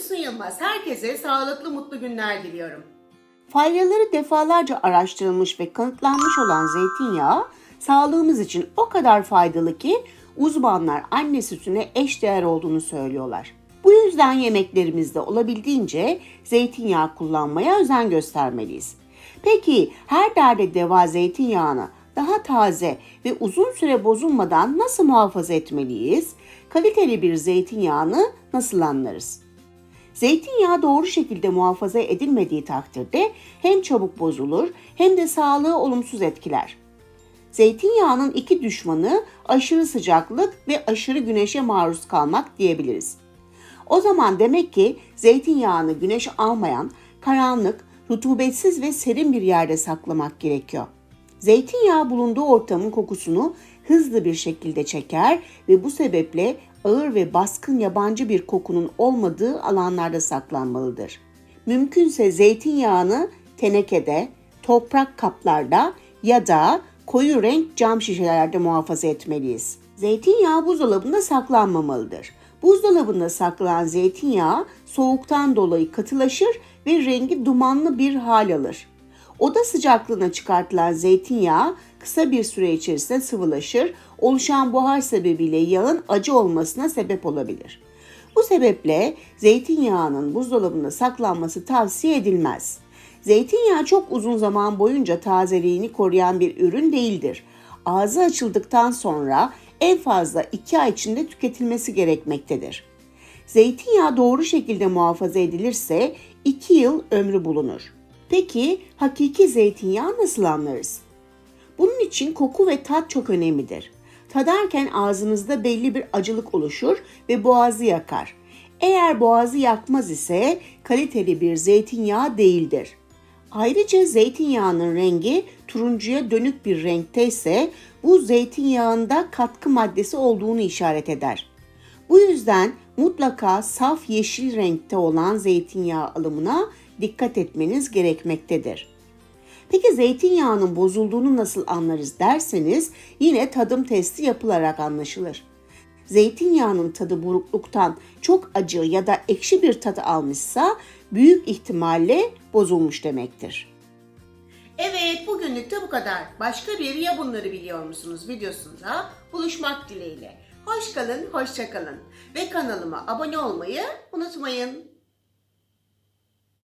Füsun Yılmaz. Herkese sağlıklı, mutlu günler diliyorum. Faydaları defalarca araştırılmış ve kanıtlanmış olan zeytinyağı sağlığımız için o kadar faydalı ki uzmanlar anne sütüne eşdeğer olduğunu söylüyorlar. Bu yüzden yemeklerimizde olabildiğince zeytinyağı kullanmaya özen göstermeliyiz. Peki her derde deva zeytinyağını daha taze ve uzun süre bozulmadan nasıl muhafaza etmeliyiz? Kaliteli bir zeytinyağını nasıl anlarız? Zeytinyağı doğru şekilde muhafaza edilmediği takdirde hem çabuk bozulur hem de sağlığı olumsuz etkiler. Zeytinyağının iki düşmanı aşırı sıcaklık ve aşırı güneşe maruz kalmak diyebiliriz. O zaman demek ki zeytinyağını güneş almayan, karanlık, rutubetsiz ve serin bir yerde saklamak gerekiyor. Zeytinyağı bulunduğu ortamın kokusunu hızlı bir şekilde çeker ve bu sebeple ağır ve baskın yabancı bir kokunun olmadığı alanlarda saklanmalıdır. Mümkünse zeytinyağını tenekede, toprak kaplarda ya da koyu renk cam şişelerde muhafaza etmeliyiz. Zeytinyağı buzdolabında saklanmamalıdır. Buzdolabında saklanan zeytinyağı soğuktan dolayı katılaşır ve rengi dumanlı bir hal alır. Oda sıcaklığına çıkartılan zeytinyağı kısa bir süre içerisinde sıvılaşır, oluşan buhar sebebiyle yağın acı olmasına sebep olabilir. Bu sebeple zeytinyağının buzdolabında saklanması tavsiye edilmez. Zeytinyağı çok uzun zaman boyunca tazeliğini koruyan bir ürün değildir. Ağzı açıldıktan sonra en fazla 2 ay içinde tüketilmesi gerekmektedir. Zeytinyağı doğru şekilde muhafaza edilirse 2 yıl ömrü bulunur. Peki hakiki zeytinyağı nasıl anlarız? Bunun için koku ve tat çok önemlidir. Tadarken ağzınızda belli bir acılık oluşur ve boğazı yakar. Eğer boğazı yakmaz ise kaliteli bir zeytinyağı değildir. Ayrıca zeytinyağının rengi turuncuya dönük bir renkte ise bu zeytinyağında katkı maddesi olduğunu işaret eder. Bu yüzden mutlaka saf yeşil renkte olan zeytinyağı alımına dikkat etmeniz gerekmektedir. Peki zeytinyağının bozulduğunu nasıl anlarız derseniz yine tadım testi yapılarak anlaşılır. Zeytinyağının tadı burukluktan çok acı ya da ekşi bir tadı almışsa büyük ihtimalle bozulmuş demektir. Evet, bugünlük de bu kadar. Başka bir ya bunları biliyor musunuz videosunda buluşmak dileğiyle. Hoş kalın, hoşça kalın ve kanalıma abone olmayı unutmayın.